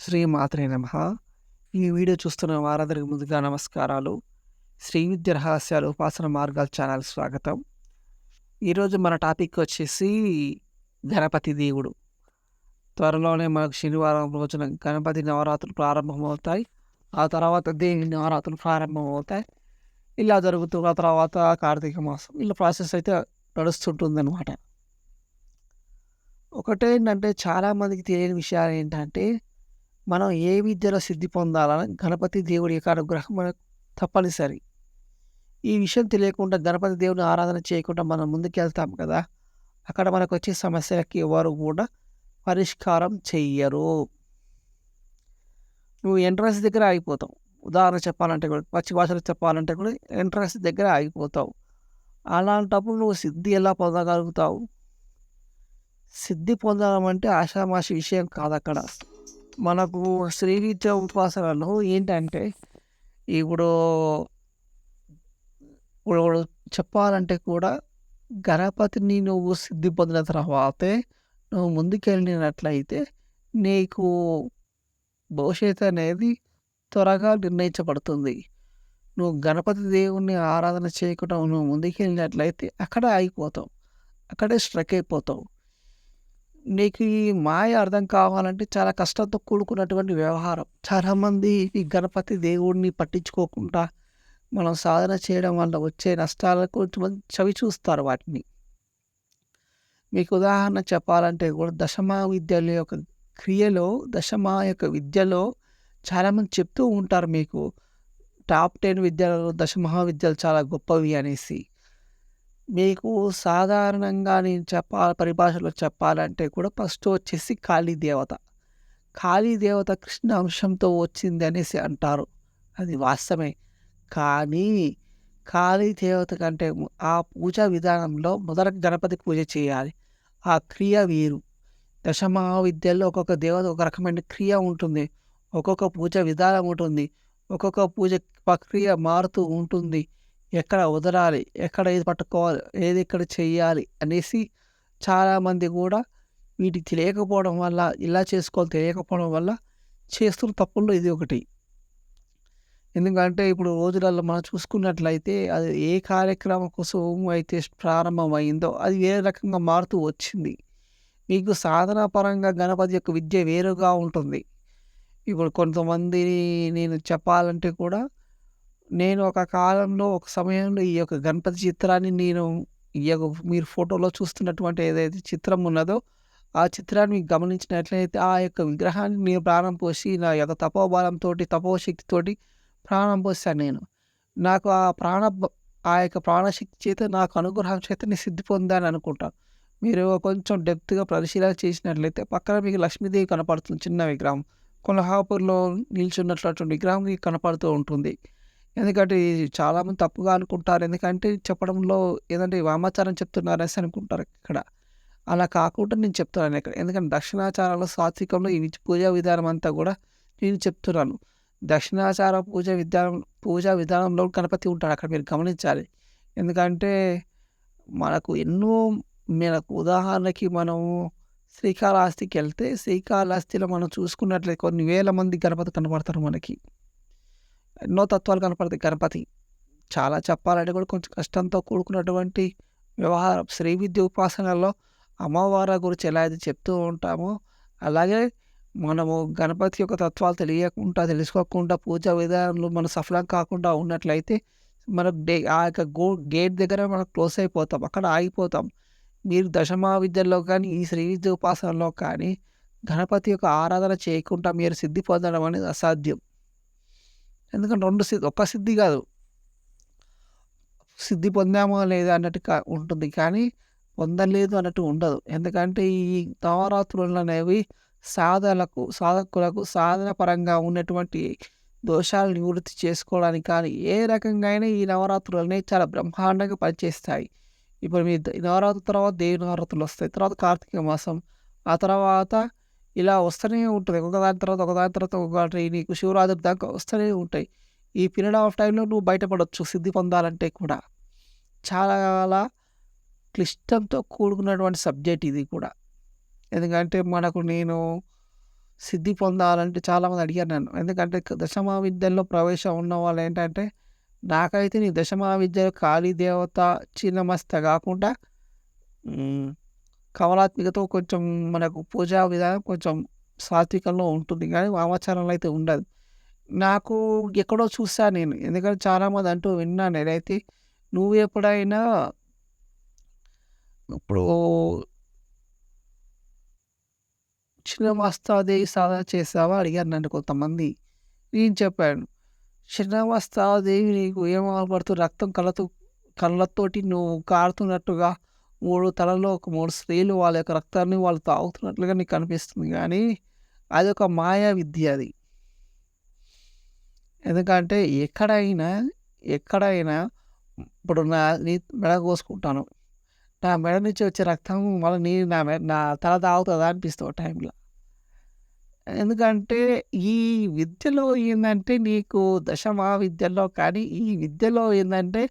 శ్రీ మాత్రే నమ. ఈ వీడియో చూస్తున్న వారందరికి ముందుగా నమస్కారాలు. శ్రీ విద్య రహస్యాలు ఉపాసన మార్గాల ఛానల్ స్వాగతం. ఈరోజు మన టాపిక్ వచ్చేసి గణపతి దేవుడు. త్వరలోనే మనకు శనివారం రోజున గణపతి నవరాత్రులు ప్రారంభమవుతాయి. ఆ తర్వాత దేవి నవరాత్రులు ప్రారంభమవుతాయి. ఇలా జరుగుతూ ఆ తర్వాత కార్తీక మాసం ఇలా ప్రాసెస్ అయితే నడుస్తుంటుంది అనమాట ఒకటేంటంటే చాలామందికి తెలియని విషయాలు ఏంటంటే మనం ఏ విద్యలో సిద్ధి పొందాలని గణపతి దేవుడి యొక్క అనుగ్రహం మనకు తప్పనిసరి. ఈ విషయం తెలియకుండా గణపతి దేవుని ఆరాధన చేయకుండా మనం ముందుకెళ్తాం కదా అక్కడ మనకు వచ్చే సమస్యలకి ఎవరు కూడా పరిష్కారం చెయ్యరు. నువ్వు ఎంట్రన్స్ దగ్గర ఆగిపోతావు. ఉదాహరణ చెప్పాలంటే కూడా పచ్చి భాషలో చెప్పాలంటే కూడా ఎంట్రన్స్ దగ్గర ఆగిపోతావు. అలాంటప్పుడు నువ్వు సిద్ధి ఎలా పొందగలుగుతావు? సిద్ధి పొందడం అంటే ఆషామాషి విషయం కాదు అక్కడ మనకు శ్రీ ఉపాసనలు ఏంటంటే ఇప్పుడు ఇప్పుడు చెప్పాలంటే కూడా గణపతిని నువ్వు సిద్ధి పొందిన తర్వాతే నువ్వు ముందుకెళ్ళినట్లయితే నీకు భవిష్యత్తు అనేది త్వరగా నిర్ణయించబడుతుంది. నువ్వు గణపతి దేవుణ్ణి ఆరాధన చేయకుండా నువ్వు ముందుకెళ్ళినట్లయితే అక్కడే ఆగిపోతావు. అక్కడే స్ట్రక్ అయిపోతావు. నీకు ఈ మాయ అర్థం కావాలంటే చాలా కష్టంతో కూడుకున్నటువంటి వ్యవహారం. చాలామంది ఈ గణపతి దేవుడిని పట్టించుకోకుండా మనం సాధన చేయడం వల్ల వచ్చే నష్టాలకు చవి చూస్తారు వాటిని. మీకు ఉదాహరణ చెప్పాలంటే కూడా దశమా విద్యల యొక్క క్రియలో దశమా యొక్క విద్యలో చాలామంది చెప్తూ ఉంటారు మీకు టాప్ టెన్ విద్యలలో దశమహావిద్యలు చాలా గొప్పవి అనేసి. మీకు సాధారణంగా నేను చెప్పాలి పరిభాషలో చెప్పాలంటే కూడా ఫస్ట్ వచ్చేసి కాళీ దేవత. కాళీ దేవత కృష్ణ అంశంతో వచ్చింది అనేసి అంటారు. అది వాస్తవమే. కానీ కాళీ దేవత కంటే ఆ పూజా విధానంలో మొదట గణపతి పూజ చేయాలి. ఆ క్రియ వేరు. దశమహావిద్యల్లో ఒక్కొక్క దేవత ఒక రకమైన క్రియ ఉంటుంది. ఒక్కొక్క పూజ విధానం ఉంటుంది. ఒక్కొక్క పూజ ప్రక్రియ మారుతూ ఉంటుంది. ఎక్కడ వదలాలి ఎక్కడ ఏది పట్టుకోవాలి ఏది ఎక్కడ చేయాలి అనేసి చాలామంది కూడా వీటికి తెలియకపోవడం వల్ల ఇలా చేసుకోవాలి తెలియకపోవడం వల్ల చేస్తున్న తప్పుల్లో ఇది ఒకటి. ఎందుకంటే ఇప్పుడు రోజులలో మనం చూసుకున్నట్లయితే అది ఏ కార్యక్రమం కోసం అయితే ప్రారంభమైందో అది వేరే రకంగా మారుతూ వచ్చింది. మీకు సాధన పరంగా గణపతి యొక్క విద్య వేరుగా ఉంటుంది. ఇప్పుడు కొంతమంది నేను చెప్పాలంటే కూడా నేను ఒక కాలంలో ఒక సమయంలో ఈ యొక్క గణపతి చిత్రాన్ని నేను ఈ యొక్క మీరు ఫోటోలో చూస్తున్నటువంటి ఏదైతే చిత్రం ఉన్నదో ఆ చిత్రాన్ని మీకు గమనించినట్లయితే ఆ యొక్క విగ్రహాన్ని నేను ప్రాణం పోసి నా యొక్క తపోబలంతో తపోశక్తితోటి ప్రాణం పోసాను నేను. నాకు ఆ ప్రాణ ఆ యొక్క ప్రాణశక్తి చేత నాకు అనుగ్రహం చేత నేను సిద్ధి పొందాను అనుకుంటాను మీరు కొంచెం డెప్త్గా పరిశీలన చేసినట్లయితే పక్కన మీకు లక్ష్మీదేవి కనపడుతుంది చిన్న విగ్రహం. కొల్హాపూర్లో నిల్చున్నటువంటి విగ్రహం మీకు కనపడుతూ ఉంటుంది. ఎందుకంటే ఇది చాలామంది తప్పుగా అనుకుంటారు. ఎందుకంటే చెప్పడంలో ఏదంటే వామాచారం చెప్తున్నారనేసి అనుకుంటారు ఇక్కడ. అలా కాకుండా నేను చెప్తున్నాను ఇక్కడ. ఎందుకంటే దక్షిణాచారంలో సాత్వికంలో ఈ పూజా విధానం అంతా కూడా నేను చెప్తున్నాను. దక్షిణాచార పూజ విధానం పూజా విధానంలో గణపతి ఉంటాడు. అక్కడ మీరు గమనించాలి. ఎందుకంటే మనకు ఎన్నో మనకు ఉదాహరణకి మనం శ్రీకాళహస్తికి వెళ్తే శ్రీకాళహస్తిలో మనం చూసుకున్నట్లయితే కొన్ని వేల మంది గణపతి కనబడతారు మనకి. ఎన్నో తత్వాలు కనపడతాయి. గణపతి చాలా చెప్పాలంటే కూడా కొంచెం కష్టంతో కూడుకున్నటువంటి వ్యవహారం. శ్రీ విద్య ఉపాసనలో అమ్మవారి గురించి ఎలా అయితే చెప్తూ ఉంటామో అలాగే మనము గణపతి యొక్క తత్వాలు తెలియకుండా తెలుసుకోకుండా పూజా విధానంలో మనం సఫలం కాకుండా ఉన్నట్లయితే మనం డే ఆ యొక్క గో గేట్ దగ్గర మనం క్లోజ్ అయిపోతాం. అక్కడ ఆగిపోతాం. మీరు దశమా విద్యల్లో కానీ ఈ శ్రీ విద్య ఉపాసనలో కానీ గణపతి యొక్క ఆరాధన చేయకుండా మీరు సిద్ధి పొందడం అనేది అసాధ్యం. ఎందుకంటే రెండు సిద్ధి ఒక్క సిద్ధి కాదు. సిద్ధి పొందామో లేదా అన్నట్టు కా ఉంటుంది. కానీ పొందలేదు అన్నట్టు ఉండదు. ఎందుకంటే ఈ నవరాత్రులు అనేవి సాధనకు సాధకులకు సాధన పరంగా ఉన్నటువంటి దోషాలు నివృత్తి చేసుకోవడానికి కానీ ఏ రకంగా అయినా ఈ నవరాత్రులు అనేవి చాలా బ్రహ్మాండంగా పనిచేస్తాయి. ఇప్పుడు మీ నవరాత్రి తర్వాత దేవి నవరాత్రులు వస్తాయి. తర్వాత కార్తీక మాసం ఆ తర్వాత ఇలా వస్తూనే ఉంటుంది ఒకదాని తర్వాత ఒకదాని తర్వాత ఒకటి నీకు శివరాత్రి దాకా వస్తూనే ఉంటాయి. ఈ పీరియడ్ ఆఫ్ టైంలో నువ్వు బయటపడవచ్చు సిద్ధి పొందాలంటే కూడా. చాలా క్లిష్టంతో కూడుకున్నటువంటి సబ్జెక్ట్ ఇది కూడా. ఎందుకంటే మనకు నేను సిద్ధి పొందాలంటే చాలామంది అడిగారు నన్ను. ఎందుకంటే దశమా విద్యల్లో ప్రవేశం ఉన్నవాళ్ళు ఏంటంటే, నాకైతే నీ దశమా విద్యలో కాళీ దేవత, చిన్నమస్త కాకుండా కమలాత్మికతో కొంచెం మనకు పూజా విధానం కొంచెం సాత్వికంలో ఉంటుంది గానీ, వామాచారంలో అయితే ఉండదు. నాకు ఎక్కడో చూసా నేను. ఎందుకంటే చాలామంది అంటూ విన్నాను నేనైతే. నువ్వు ఎప్పుడైనా ఇప్పుడు చిన్నమస్తాదేవి సాధన చేశావా? అడిగారు నన్ను కొంతమంది. నేను చెప్పాను. చిన్నమస్తాదేవి నీకు ఏం కనపడుతుంది రక్తం కళ్ళతో కళ్ళతోటి నువ్వు కారుతున్నట్టుగా మూడు తలలో ఒక మూడు స్త్రీలు వాళ్ళ యొక్క రక్తాన్ని వాళ్ళు తాగుతున్నట్లుగా నీకు కనిపిస్తుంది అది ఒక మాయా విద్య అది. ఎందుకంటే ఎక్కడైనా, ఎక్కడైనా ఇప్పుడు నా నీ మెడ కోసుకుంటాను. నా మెడ నుంచి వచ్చే రక్తం మళ్ళీ నీ నా మె నా తల తాగుతుందా అనిపిస్తుంది టైంలో. ఎందుకంటే ఈ విద్యలో ఏంటంటే నీకు దశమా విద్యలో కానీ, ఈ విద్యలో ఏంటంటే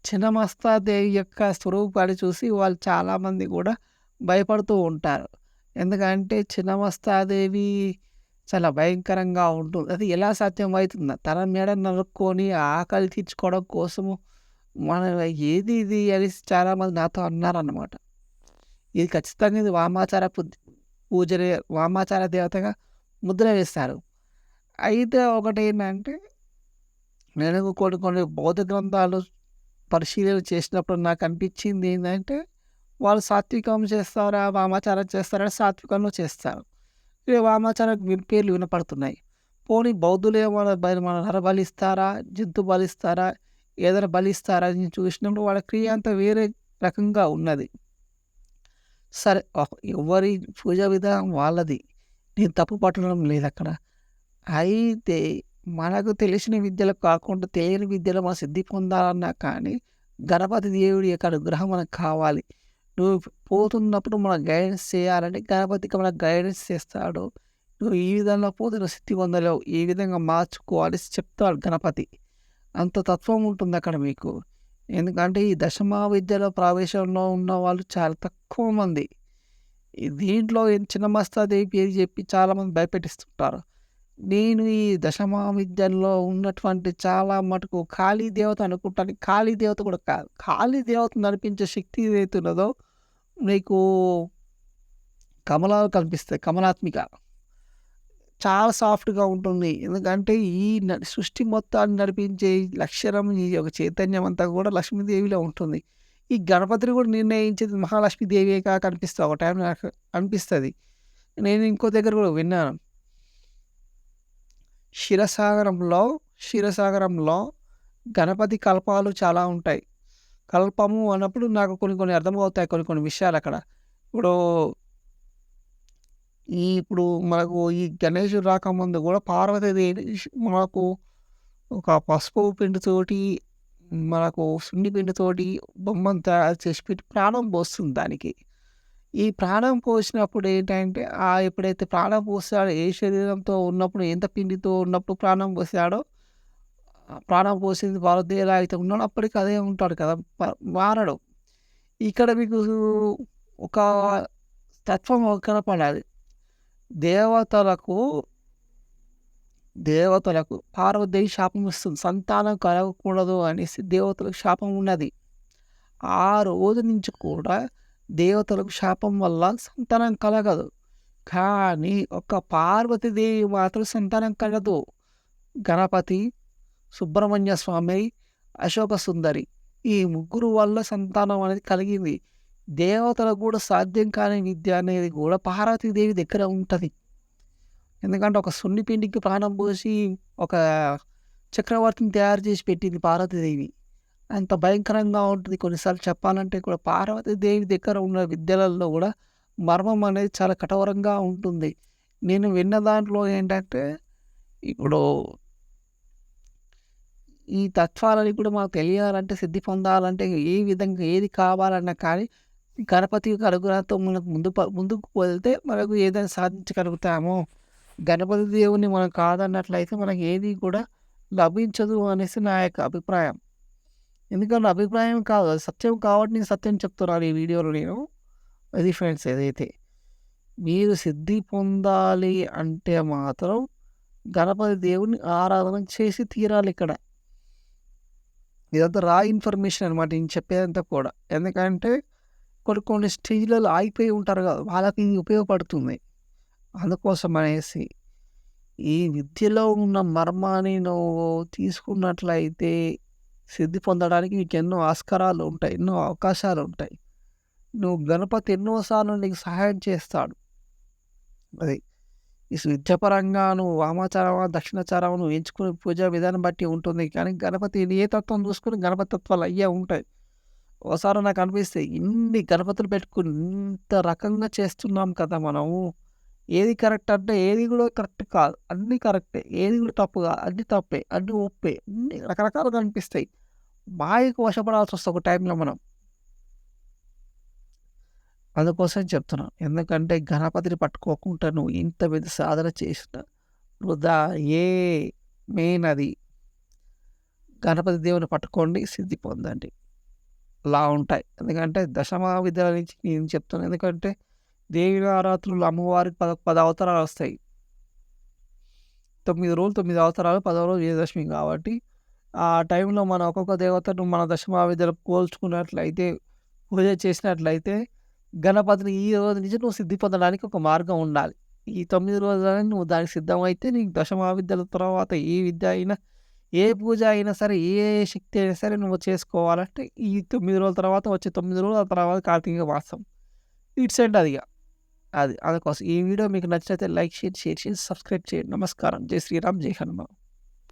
ఏందంటే చిన్నమస్తాదేవి యొక్క స్వరూపాన్ని చూసి వాళ్ళు చాలామంది కూడా భయపడుతూ ఉంటారు. ఎందుకంటే చిన్నమస్తాదేవి చాలా భయంకరంగా ఉంటుంది. అది ఎలా సాధ్యమవుతుందా? తన మేడ నరుక్కొని ఆకలి తీర్చుకోవడం కోసము మన ఏది ఇది అనేసి చాలామంది నాతో అన్నారన్నమాట. ఇది ఖచ్చితంగా ఇది వామాచార పూజ పూజనే వామాచార దేవతగా ముద్ర వేస్తారు. అయితే ఒకటి ఏంటంటే నేను కొన్ని కొన్ని బౌద్ధ గ్రంథాలు పరిశీలన చేసినప్పుడు నాకు అనిపించింది ఏంటంటే వాళ్ళు సాత్వికం చేస్తారా? వామాచారం చేస్తారా? సాత్వికంలో చేస్తారు. ఇక వామాచారం పేర్లు వినపడుతున్నాయి. పోనీ బౌద్ధులు ఏమైనా మన నరబలిస్తారా? జంతు బలిస్తారా? ఏదైనా బలిస్తారా? అని చూసినప్పుడు వాళ్ళ క్రియ అంతా వేరే రకంగా ఉన్నది. సరే ఎవరి పూజా విధానం వాళ్ళది. నేను తప్పు పట్టడం లేదక్కడ. అయితే మనకు తెలిసిన విద్యలు కాకుండా తెలియని విద్యలో మనం సిద్ధి పొందాలన్నా కానీ, గణపతి దేవుడి యొక్క అనుగ్రహం మనకు కావాలి. నువ్వు పోతున్నప్పుడు మన గైడెన్స్ చేయాలంటే గణపతికి మన గైడెన్స్ చేస్తాడు. నువ్వు ఈ విధంగా పోతే నువ్వు సిద్ధి పొందలేవు. ఈ విధంగా మార్చుకోవాలి చెప్తాడు గణపతి. అంత తత్వం ఉంటుంది అక్కడ మీకు. ఎందుకంటే ఈ దశమ విద్యలో ప్రవేశంలో ఉన్న వాళ్ళు చాలా తక్కువ మంది. దీంట్లో చిన్న చిన్నమస్తాదేవి పేరు చెప్పి చాలామంది భయపెట్టిస్తుంటారు. నేను ఈ దశమావిద్యంలో ఉన్నటువంటి చాలా మటుకు ఖాళీ దేవత అనుకుంటాను. ఖాళీ దేవత కూడా కాదు. కాళీ దేవత నడిపించే శక్తి ఏదైతే ఉన్నదో నీకు కమలాలు కనిపిస్తాయి. కమలాత్మిక. చాలా సాఫ్ట్‌గా ఉంటుంది. ఎందుకంటే ఈ న సృష్టి మొత్తాన్ని నడిపించే లక్షరం లక్షణం, ఈ యొక్క చైతన్యం అంతా కూడా లక్ష్మీదేవిలో ఉంటుంది. ఈ గణపతిని కూడా నిర్ణయించేది మహాలక్ష్మీదేవిగా కనిపిస్తుంది ఒక టైం నాకు అనిపిస్తది. నేను ఇంకో దగ్గర కూడా విన్నాను. క్షీరసాగరంలో క్షీరసాగరంలో గణపతి కల్పాలు చాలా ఉంటాయి. కల్పము అన్నప్పుడు నాకు కొన్ని కొన్ని అర్థమవుతాయి కొన్ని కొన్ని విషయాలు అక్కడ ఇప్పుడు ఈ ఇప్పుడు మనకు ఈ గణేశుడు రాకముందు కూడా పార్వతీదేవి మనకు ఒక పసుపు పిండితోటి, మనకు సున్ని పిండితోటి బొమ్మను తయారు చేసి పెట్టి ప్రాణం పోస్తుంది దానికి. ఈ ప్రాణం పోసినప్పుడు ఏంటంటే, ఆ ఎప్పుడైతే ప్రాణం పోస్తాడో ఏ శరీరంతో ఉన్నప్పుడు ఎంత పిండితో ఉన్నప్పుడు ప్రాణం పోసాడో, ప్రాణం పోసింది పార్వతీదేవి అయితే ఉన్నాడో అప్పటికి అదే ఉంటాడు కదా! మారడు. ఇక్కడ మీకు ఒక తత్వం కనపడాలి. దేవతలకు దేవతలకు పార్వదేవి శాపం ఇస్తుంది. సంతానం కలగకూడదు అనేసి దేవతలకు శాపం ఉన్నది. ఆ రోజు నుంచి కూడా దేవతలకు శాపం వల్ల సంతానం కలగదు. కానీ ఒక్క పార్వతీదేవి మాత్రం సంతానం కలగదు. గణపతి, సుబ్రహ్మణ్య స్వామి, అశోక సుందరి ఈ ముగ్గురు వల్ల సంతానం అనేది కలిగింది. దేవతలకు కూడా సాధ్యం కాని విద్య అనేది కూడా పార్వతీదేవి దగ్గర ఉంటుంది ఎందుకంటే ఒక సున్ని పిండికి ప్రాణం పోసి ఒక చక్రవర్తిని తయారు చేసి పెట్టింది పార్వతీదేవి. అంత భయంకరంగా ఉంటుంది. కొన్నిసార్లు చెప్పాలంటే కూడా పార్వతీదేవి దగ్గర ఉన్న విద్యలలో కూడా మర్మం అనేది చాలా కఠోరంగా ఉంటుంది. నేను విన్న దాంట్లో ఏంటంటే, ఇప్పుడు ఈ తత్వాలని కూడా మాకు తెలియాలంటే, సిద్ధి పొందాలంటే ఏ విధంగా ఏది కావాలన్నా కానీ గణపతి యొక్క అనుగ్రహంతో మనకు ముందు ముందుకు వెళ్తే మనకు ఏదైనా సాధించగలుగుతాము. గణపతి దేవుడిని మనం కాదన్నట్లయితే మనకు ఏది కూడా లభించదు అనేసి నా యొక్క అభిప్రాయం. ఎందుకంటే అభిప్రాయం కాదు. అది సత్యం కాబట్టి నేను సత్యం చెప్తున్నాను ఈ వీడియోలో నేను. అది ఫ్రెండ్స్ ఏదైతే మీరు సిద్ధి పొందాలి అంటే మాత్రం గణపతి దేవుని ఆరాధన చేసి తీరాలిక్కడ. ఇదంతా రా ఇన్ఫర్మేషన్ అనమాట నేను చెప్పేదంతా కూడా. ఎందుకంటే కొన్ని కొన్ని స్టేజ్‌లలో ఆగిపోయి ఉంటారు కదా వాళ్ళకి ఇది ఉపయోగపడుతుంది. అందుకోసం అనేసి ఈ విద్యలో ఉన్న మర్మాన్ని నువ్వు తీసుకున్నట్లయితే సిద్ధి పొందడానికి నీకెన్నో ఆస్కారాలు ఉంటాయి. ఎన్నో అవకాశాలు ఉంటాయి నువ్వు గణపతి ఎన్నోసార్లు నీకు సహాయం చేస్తాడు. అది. ఈ విద్యాపరంగా నువ్వు వామాచారమా, దక్షిణాచారమా నువ్వు ఎంచుకునే పూజా విధానం బట్టి ఉంటుంది. కానీ గణపతి ఏ తత్వం చూసుకుని గణపతి తత్వాలు అయ్యే ఉంటాయి. ఒకసారి నాకు అనిపిస్తే ఇన్ని గణపతులు పెట్టుకుని ఇంత రకంగా చేస్తున్నాం కదా మనము. ఏది కరెక్ట్ అంటే ఏది కూడా కరెక్ట్ కాదు. అన్నీ కరెక్టే. ఏది కూడా తప్పు కాదు. అన్నీ తప్పే. అన్నీ ఒప్పే. అన్ని రకరకాలుగా అనిపిస్తాయి. మాయకు వస్తుంది ఒక టైంలో మనం. అందుకోసం చెప్తున్నాను ఎందుకంటే గణపతిని పట్టుకోకుండా నువ్వు ఇంత పెద్ద సాధన చేసినా వృధా. ఏ మెయిన్ అది. గణపతి దేవుని పట్టుకోండి. సిద్ధి పొందండి. అలా ఉంటాయి. ఎందుకంటే దశమా విద్యల నుంచి నేను చెప్తున్నాను ఎందుకంటే దేవి నవరాత్రులు అమ్మవారికి పద 10 అవతారాలొస్తాయి. 9 రోజులు తొమ్మిది అవతారాలు. పదవ రోజు విజయదశమి కాబట్టి ఆ టైంలో మనం ఒక్కొక్క దేవతను మన దశమా పోల్చుకున్నట్లయితే, పూజ చేసినట్లయితే గణపతిని ఈ రోజు నుంచి నువ్వు సిద్ధి పొందడానికి ఒక మార్గం ఉండాలి. ఈ తొమ్మిది రోజులని నువ్వు దానికి సిద్ధమైతే నీకు దశమావిద్యల తర్వాత ఏ విద్య అయినా, ఏ పూజ అయినా సరే, ఏ శక్తి అయినా సరే నువ్వు చేసుకోవాలంటే ఈ తొమ్మిది రోజుల తర్వాత వచ్చే తొమ్మిది రోజుల తర్వాత కార్తీక మాసం. ఇట్స్ ఎండ్ అది అది. అందుకోసం ఈ వీడియో మీకు నచ్చితే లైక్ చేయండి, షేర్ చేయండి, సబ్స్క్రైబ్ చేయండి. నమస్కారం. జై శ్రీరామ్. జై హనుమాన్.